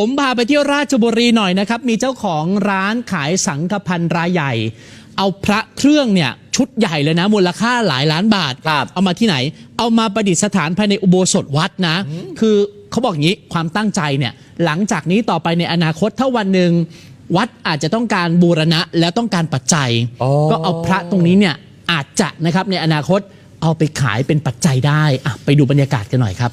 ผมพาไปเที่ยวราชบุรีหน่อยนะครับ มีเจ้าของร้านขายสังฆพันธ์รายใหญ่ เอาพระเครื่องเนี่ยชุดใหญ่เลยนะ มูลค่าหลายล้านบาท ครับ เอามาที่ไหน เอามาประดิษฐานภายในอุโบสถวัดนะ คือเขาบอกอย่างนี้ความตั้งใจเนี่ยหลังจากนี้ต่อไปในอนาคตถ้าวันหนึ่งวัดอาจจะต้องการบูรณะแล้วต้องการปัจจัย อ๋อ ก็เอาพระตรงนี้เนี่ยอาจจะนะครับในอนาคตเอาไปขายเป็นปัจจัยได้อะไปดูบรรยากาศกันหน่อยครับ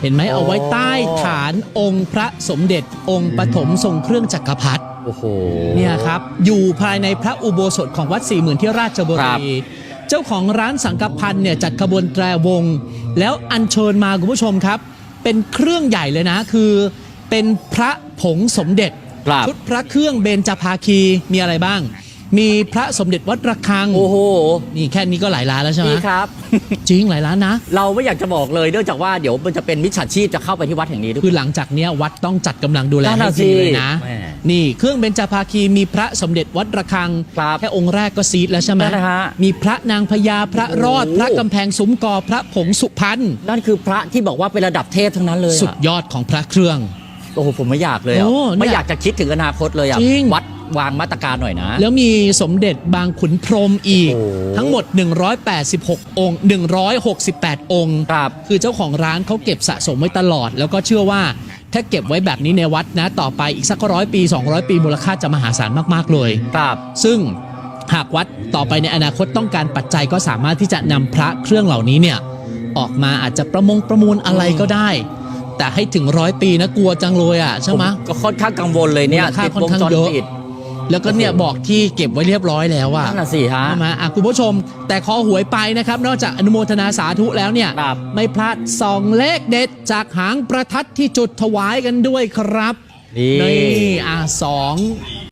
เห็นไหมเอาไว้ใต้ฐานองค์พระสมเด็จองค์ปฐมทรงเครื่องจักรพรรดิโอ้โหเนี่ยครับอยู่ภายในพระอุโบสถของวัดสี่หมื่นที่ราชบุครัรีบเจ้าของร้านสังกพันธ์เนี่ยจัดขบวนแตรวง แล้วอัญเชิญมาคุณผู้ชมครับ เป็นเครื่องใหญ่เลยนะคือเป็นพระผงสมเด็จครับชุดพระเครื่องเบญจภาคีมีอะไรบ้าง มีพระสมเด็จวัดระฆังโอ้โห นี่แค่นี้ก็หลายล้านแล้วใช่ไหมพี่ครับ จริงหลายล้านนะ เราไม่อยากจะบอกเลยเนื่องจากว่าเดี๋ยวมันจะเป็นมิจฉาชีพจะเข้าไปที่วัดแห่งนี้ด้วย คือหลังจากเนี้ยวัดต้องจัดกำลังดูแลนั่นให้น่ะดีเลยสินะแหมนี่เครื่องเบญจภาคีมีพระสมเด็จวัดระฆังครับแค่องค์แรกก็ซีดแล้วใช่ไหมนั่นนะฮะมีพระนางพญาพระรอด โอ้โห พระกำแพงซุ้มกอพระผงสุพรรณนั่นคือพระที่บอกว่าเป็นระดับเทพทั้งนั้นเลยอะสุดยอดของพระเครื่อง โอ้โหผมไม่อยากเลยอะโอ้เนี่ยไม่อยากจะคิดถึงอนาคตเลยอะจริง วัด วางมาตรการหน่อยนะ แล้วมีสมเด็จบางขุนพรหมอีก โอ้โหทั้งหมด 186 องค์ 168 องค์ ครับ คือเจ้าของร้านเขาเก็บสะสมไว้ตลอด แล้วก็เชื่อว่าถ้าเก็บไว้แบบนี้ในวัดนะ ต่อไปอีกสักร้อยปี 200 ปีมูลค่าจะมหาศาลมาก ๆ เลย ครับ ซึ่งหากวัดต่อไปในอนาคตต้องการปัจจัยก็สามารถที่จะนำพระเครื่องเหล่านี้เนี่ย ออกมาอาจจะประมงประมูลอะไรก็ได้ แต่ให้ถึงร้อยปีนะกลัวจังเลยอะใช่ไหมผก็ค่อนข้างกังวลเลยเนี่ยมูลค่าติดค่อนวงข้างจรเยอะ ปิด แล้วก็เนี่ยโอ้โหบอกที่เก็บไว้เรียบร้อยแล้วอะนั่นน่ะสิฮะ ใช่ไหมอะคุณผู้ชม แต่ขอหวยไปนะครับ นอกจากอนุโมทนาสาธุแล้วเนี่ย ครับ ไม่พลาดส่องเลขเด็ดจากหางประทัดที่จุดถวายกันด้วยครับนี่นี่อะสอง